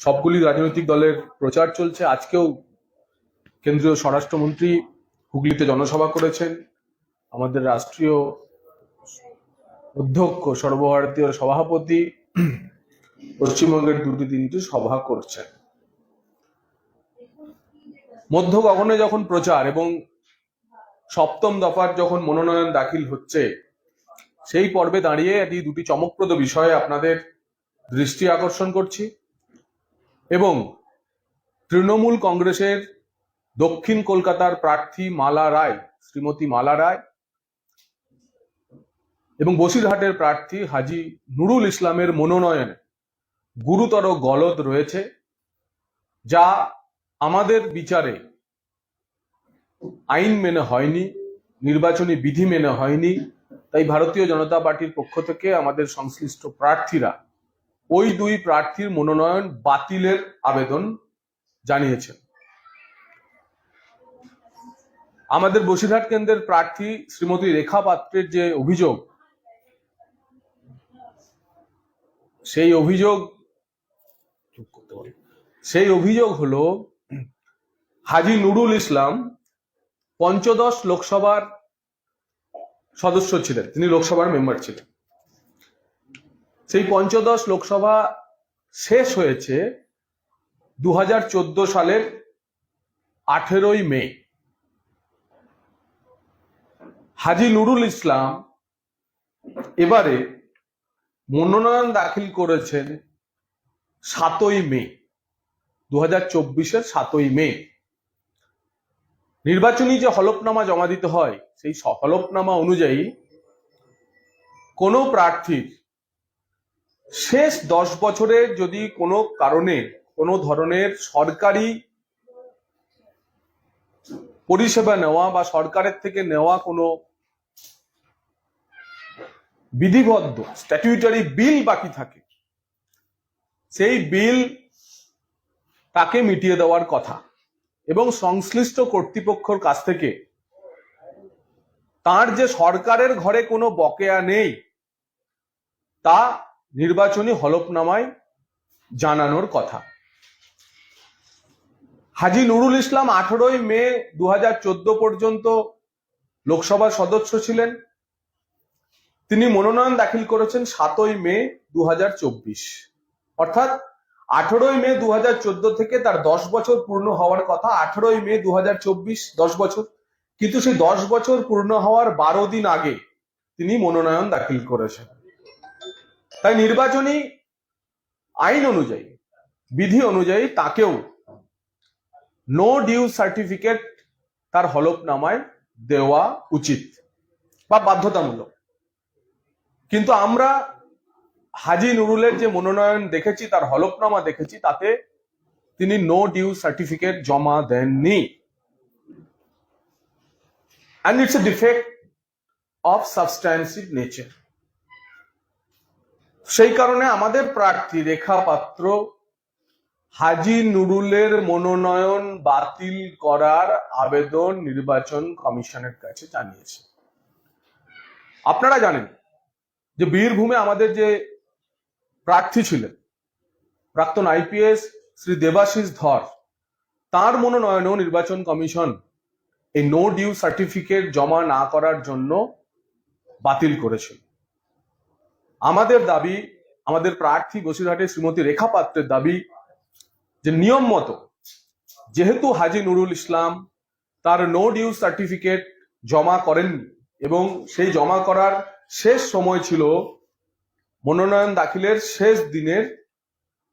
সবগুলি রাজনৈতিক দলের প্রচার চলছে। আজকেও কেন্দ্রীয় স্বরাষ্ট্রমন্ত্রী হুগলিতে জনসভা করেছেন। আমাদের রাষ্ট্রীয় অধ্যক্ষ, সর্বভারতীয় সভাপতি পশ্চিমবঙ্গের দুটি তিনটি সভা করছেন। মধ্য গগনে যখন প্রচার এবং সপ্তম দফার যখন মনোনয়ন দাখিল হচ্ছে, সেই পর্বে দাঁড়িয়ে এটি দুটি চমকপ্রদ বিষয়ে আপনাদের দৃষ্টি আকর্ষণ করছি। এবং তৃণমূল কংগ্রেসের দক্ষিণ কলকাতার প্রার্থী মালা রায়, শ্রীমতী মালা রায় এবং বসিরহাটের প্রার্থী হাজি নুরুল ইসলামের মনোনয়নে গুরুতর গলদ রয়েছে, যা আমাদের বিচারে আইন মেনে হয়নি, নির্বাচনী বিধি মেনে হয়নি, তাই ভারতীয় জনতা পার্টির পক্ষ থেকে আমাদের সংশ্লিষ্ট প্রার্থীরা ওই দুই প্রার্থীর মনোনয়ন বাতিলের আবেদন জানিয়েছেন আমাদের বসিরহাট কেন্দ্রের প্রার্থী শ্রীমতী রেখা পাত্রের যে অভিযোগ, সেই অভিযোগ। সেই অভিযোগ হলো হাজি নুরুল ইসলাম পঞ্চদশ লোকসভার সদস্য ছিলেন, তিনি লোকসভার মেম্বার ছিলেন সেই পঞ্চদশ লোকসভা শেষ হয়েছে দু হাজার চোদ্দ সালের আঠেরোই মে। হাজি নুরুল ইসলাম এবারে মনোনয়ন দাখিল করেছেন সাতই মে দু হাজার চব্বিশের সাতই মে। নির্বাচনী যে হলফনামা জমা দিতে হয়, সেই হলফনামা অনুযায়ী কোনো প্রার্থীর শেষ দশ বছরে যদি কোনো কারণে, কোনো ধরনের সরকারি পরিষেবা নেওয়া বা সরকারের থেকে নেওয়া কোনো বিধিবদ্ধ স্ট্যাটিউটারি বিল বাকি থাকে, সেই বিল তাকে মিটিয়ে দেওয়ার কথা এবং সংশ্লিষ্ট কর্তৃপক্ষর কাছ থেকে তার যে সরকারের ঘরে কোনো বকেয়া নেই, তা নির্বাচনী হলফনামায় জানানোর কথা। হাজি নুরুল ইসলাম আঠেরোই মে দু হাজার চোদ্দ পর্যন্ত লোকসভার সদস্য ছিলেন। তিনি মনোনয়ন দাখিল করেছেন সাতই মে দু হাজার চব্বিশ। অর্থাৎ আঠেরোই মে দু হাজার চোদ্দ থেকে তার দশ বছর পূর্ণ হওয়ার কথা, আঠেরোই মে দু দশ বছর। কিন্তু সেই দশ বছর পূর্ণ হওয়ার বারো দিন আগে তিনি মনোনয়ন দাখিল করেছেন। তাই নির্বাচনী আইন অনুযায়ী, বিধি অনুযায়ী তাকেও নো ডিউ সার্টিফিকেট তার হলফনামায় দেওয়া উচিত বা বাধ্যতামূলক। কিন্তু আমরা হাজি নুরুলের যে মনোনয়ন দেখেছি, তার হলফনামা দেখেছি, তাতে তিনি নো ডিউ সার্টিফিকেট জমা দেননি। And it's a defect of substantive nature সেই কারণে আমাদের প্রার্থী রেখা পাত্র হাজি নুরুলের মনোনয়ন বাতিল করার আবেদন নির্বাচন কমিশনের কাছে জানিয়েছে। আপনারা জানেন যে বীরভূমে আমাদের যে প্রার্থী ছিলেন, প্রাক্তন আইপিএস শ্রী দেবাশিস ধর, তার মনোনয়নেও নির্বাচন কমিশন এই নো ডিউ সার্টিফিকেট জমা না করার জন্য বাতিল করেছিল। আমাদের দাবি, আমাদের প্রার্থী বসিরহাটের শ্রীমতী রেখা পাত্রের দাবি যে নিয়ম মতো যেহেতু হাজি নুরুল ইসলাম তার নো ডিউ সার্টিফিকেট জমা করেননি এবং সেই জমা করার শেষ সময় ছিল মনোনয়ন দাখিলের শেষ দিনের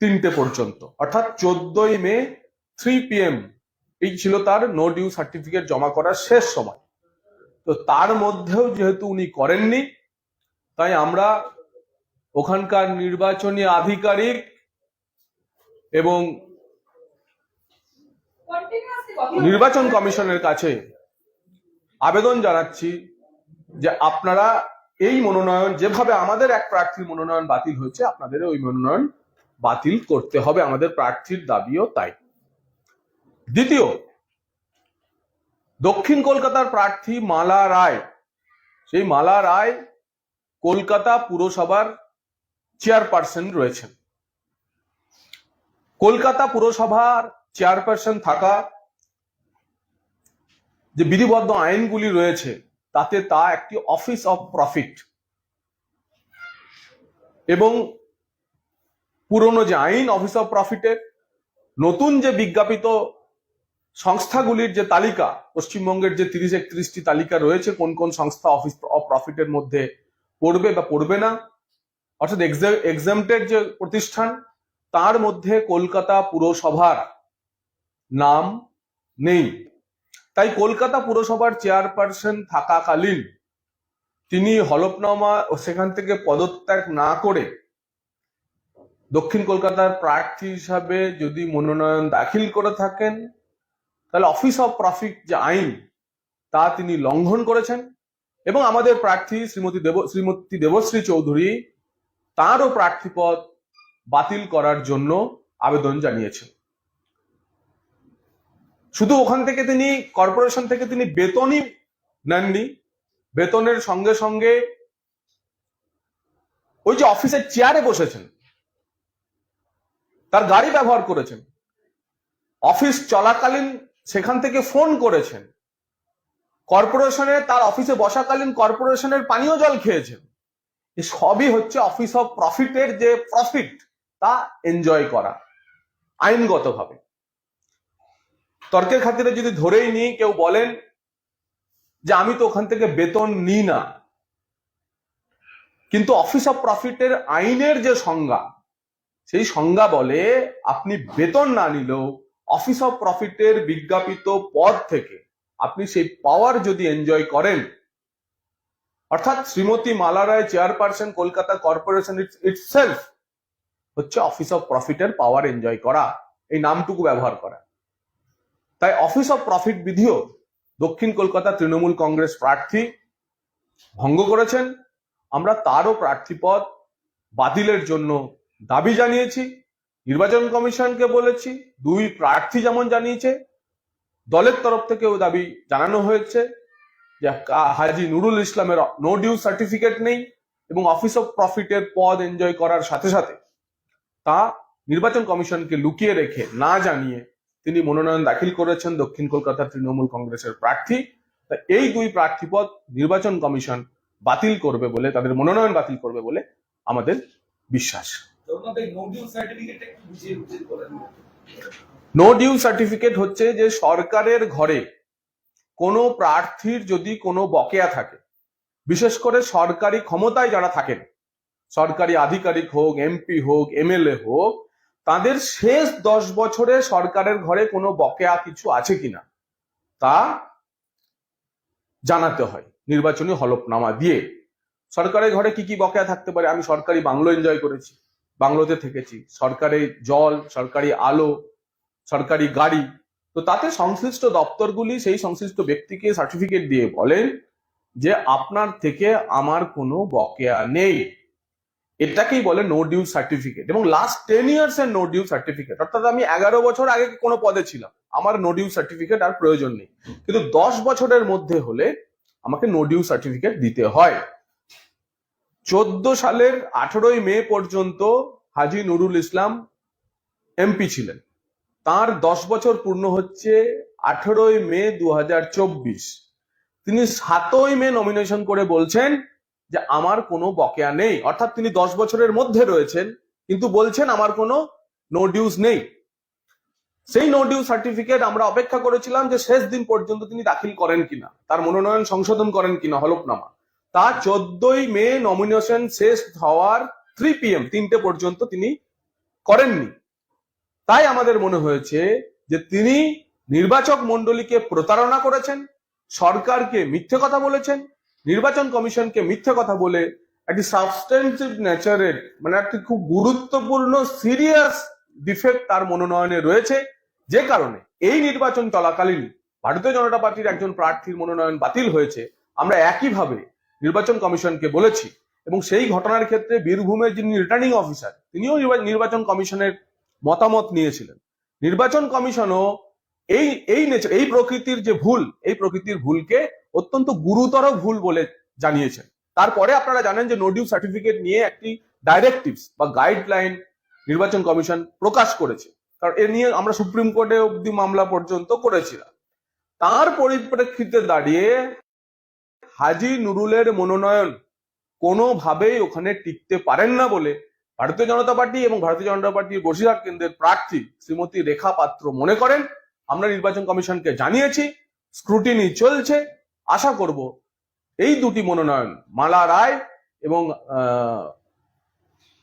তিনটে পর্যন্ত, অর্থাৎ চোদ্দই মে থ্রি পিএম এই ছিল তার নো ডিউ সার্টিফিকেট জমা করার শেষ সময়। তো তার মধ্যেও যেহেতু উনি করেননি, তাই আমরা ওখানকার নির্বাচনী আধিকারিক এবং নির্বাচন কমিশনের কাছে আবেদন জানাচ্ছি যে আপনারা এই মনোনয়ন, যেভাবে আমাদের এক প্রার্থীর মনোনয়ন বাতিল হয়েছে, আপনাদের ওই মনোনয়ন বাতিল করতে হবে, আমাদের প্রার্থীর দাবিও তাই। দ্বিতীয়, দক্ষিণ কলকাতার প্রার্থী মালা রায়। সেই মালা রায় কলকাতা পুরসভার চেয়ারপারসন রয়েছেন। কলকাতা পুরসভার চেয়ারপারসন থাকা যে বিধিবদ্ধ আইনগুলি রয়েছে, তাতে তা একটি অফিস অফ প্রফিট এবং পুরনো যে আইন অফিস অফ প্রফিটের নতুন যে বিজ্ঞাপিত সংস্থাগুলির যে তালিকা, পশ্চিমবঙ্গের যে তিরিশ একত্রিশটি তালিকা রয়েছে, কোন কোন সংস্থা অফিস অফ প্রফিটের মধ্যে পড়বে বা পড়বে না অর্থাৎ এক্সামটেড যে প্রতিষ্ঠান, তার মধ্যে কলকাতা পুরসভার নাম নেই। তাই কলকাতা পুরসভার চেয়ারপারসন থাকাকালীন তিনি হলফনামা সেখান থেকে পদত্যাগ না করে দক্ষিণ কলকাতার প্রার্থী হিসাবে যদি মনোনয়ন দাখিল করে থাকেন, তাহলে অফিস অফ প্রফিট যে আইন, তা তিনি লঙ্ঘন করেছেন। এবং আমাদের প্রার্থী শ্রীমতী দেব, শ্রীমতী দেবশ্রী চৌধুরী তারও প্রার্থীপদ বাতিল করার জন্য আবেদন জানিয়েছেন। শুধু ওখান থেকে তিনি, কর্পোরেশন থেকে তিনি বেতনই নেননি। বেতনের সঙ্গে সঙ্গে ওই যে অফিসের চেয়ারে বসেছেন, তার গাড়ি ব্যবহার করেছেন, অফিস চলাকালীন সেখান থেকে ফোন করেছেন, কর্পোরেশনে তার অফিসে বসাকালীন কর্পোরেশনের পানীয় জল খেয়েছেন। সবই হচ্ছে অফিস অফ প্রফিটের যে প্রফিট তা এনজয় করা, আইনগতভাবে। তর্কের খাতিরে যদি ধরেই নিই, কেউ বলেন যে আমি তো ওখান থেকে বেতন নিই না। কিন্তু অফিস অফ প্রফিটের আইনের যে সংজ্ঞা, সেই সংজ্ঞা বলে আপনি বেতন না নিলেও অফিস অফ প্রফিটের বিজ্ঞাপিত পদ থেকে আপনি সেই পাওয়ার যদি এনজয় করেন অর্থাৎ Shrimati Mala Roy chairperson Kolkata corporation itself হচ্ছে অফিস অফ প্রফিটের পাওয়ার এনজয় করা, এই নামটুকু ব্যবহার করা। তাই অফিস অফ প্রফিট বিধিও দক্ষিণ কলকাতা তৃণমূল কংগ্রেস প্রার্থী ভঙ্গ করেছেন। আমরা তারও প্রার্থীপদ বাতিলের জন্য দাবি জানিয়েছি, নির্বাচন কমিশনকে বলেছি, দুই প্রার্থী যেমন জানিয়েছে, দলের তরফ থেকেও দাবি জানানো হয়েছে। যে হাজি নুরুল ইসলামের নো ডিউ সার্টিফিকেট নেই এবং অফিস অফ প্রফিটের পদ এনজয় করার সাথে সাথে তা নির্বাচন কমিশনকে লুকিয়ে রেখে না জানিয়ে তিনি মনোনয়ন দাখিল করেছেন দক্ষিণ কলকাতার তৃণমূল কংগ্রেসের প্রার্থী। তা এই দুই প্রার্থীপদ নির্বাচন কমিশন বাতিল করবে বলে তাদের মনোনয়ন বাতিল করবে বলে আমাদের বিশ্বাস। নো ডিউ সার্টিফিকেট হচ্ছে যে সরকারের ঘরে কোনো প্রার্থীর যদি কোনো বকেয়া থাকে, বিশেষ করে সরকারি ক্ষমতায় যারা থাকেন, সরকারি আধিকারিক হোক, এমপি হোক, এমএলএ হোক, তাদের শেষ দশ বছরে সরকারের ঘরে কোনো বকেয়া কিছু আছে কিনা, তা জানাতে হয় নির্বাচনী হলফনামা দিয়ে। সরকারের ঘরে কি কি বকেয়া থাকতে পারে? আমি সরকারি বাংলো এনজয় করেছি, বাংলোতে থেকেছি। সরকারি জল, সরকারি আলো, সরকারি গাড়ি তো তাতে সংশ্লিষ্ট দপ্তরগুলি সেই সংশ্লিষ্ট ব্যক্তিকে সার্টিফিকেট দিয়ে বলেন যে আপনার থেকে আমার কোনো বকেয়া নেই। এটাকেই বলে নো ডিউ সার্টিফিকেট এবং লাস্ট টেন ইয়ার্স এর নো ডিউ সার্টিফিকেট অর্থাৎ আমি এগারো বছর আগে কোনো পদে ছিলাম? আমার নো ডিউ সার্টিফিকেট আর প্রয়োজন নেই। কিন্তু দশ বছরের মধ্যে হলে আমাকে নো ডিউ সার্টিফিকেট দিতে হয়। চোদ্দ সালের আঠেরোই মে পর্যন্ত হাজি নুরুল ইসলাম এমপি ছিলেন। তার দশ বছর পূর্ণ হচ্ছে আঠেরোই মে দু তিনি সাতই মে নমিনেশন করে বলছেন যে, আমার কোনো বকেয়া নেই। অর্থাৎ তিনি দশ বছরের মধ্যে রয়েছেন, কিন্তু বলছেন, আমার কোনো নো ডিউজ নেই। সেই নো ডিউ সার্টিফিকেট আমরা অপেক্ষা করেছিলাম যে, শেষ দিন পর্যন্ত তিনি দাখিল করেন কিনা, তার মনোনয়ন সংশোধন করেন কিনা, হলফনামা। তা চোদ্দই মে নমিনেশন শেষ হওয়ার থ্রি পিএম তিনটে পর্যন্ত তিনি করেননি। তাই আমাদের মনে হয়েছে যে তিনি নির্বাচক মন্ডলীকে প্রতারণা করেছেন, সরকারকে মিথ্যে কথা বলেছেন, নির্বাচন কমিশনকে মিথ্যে কথা বলে একটি সাবস্টেন্সিভ নেচারের মানে একটি খুব গুরুত্বপূর্ণ সিরিয়াস ডিফেক্ট তার মনোনয়নে রয়েছে। যে কারণে এই নির্বাচন চলাকালীন ভারতীয় জনতা পার্টির একজন প্রার্থীর মনোনয়ন বাতিল হয়েছে। আমরা একইভাবে নির্বাচন কমিশনকে বলেছি এবং সেই ঘটনার ক্ষেত্রে বীরভূমের যিনি রিটার্নিং অফিসার তিনিও নির্বাচন কমিশনের মতামত নিয়েছিলেন। নির্বাচন কমিশনও এই এই এই প্রকৃতির যে ভুল, এই প্রকৃতির ভুলকে অত্যন্ত গুরুতর ভুল বলে জানিয়েছেন। তারপরে আপনারা জানেন যে নোডিউ সার্টিফিকেট নিয়ে একটি ডাইরেক্টিভস বা গাইডলাইন নির্বাচন কমিশন প্রকাশ করেছে। কারণ এ নিয়ে আমরা সুপ্রিম কোর্টে অব্দি মামলা পর্যন্ত করেছিলাম। তার পরিপ্রেক্ষিতে দাঁড়িয়ে হাজি নুরুলের মনোনয়ন কোনোভাবেই ওখানে টিকতে পারেন না বলে ভারতীয় জনতা পার্টি এবং ভারতীয় জনতা পার্টির বসিরহাট কেন্দ্রের প্রার্থী শ্রীমতী রেখা পাত্র মনে করেন, আমরা নির্বাচন কমিশনকে জানিয়েছি স্ক্রুটিনি চলছে, আশা করব এই দুটি মনোনয়ন, মালা রায় এবং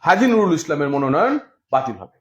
হাজি নুরুল ইসলামের মনোনয়ন বাতিল হবে।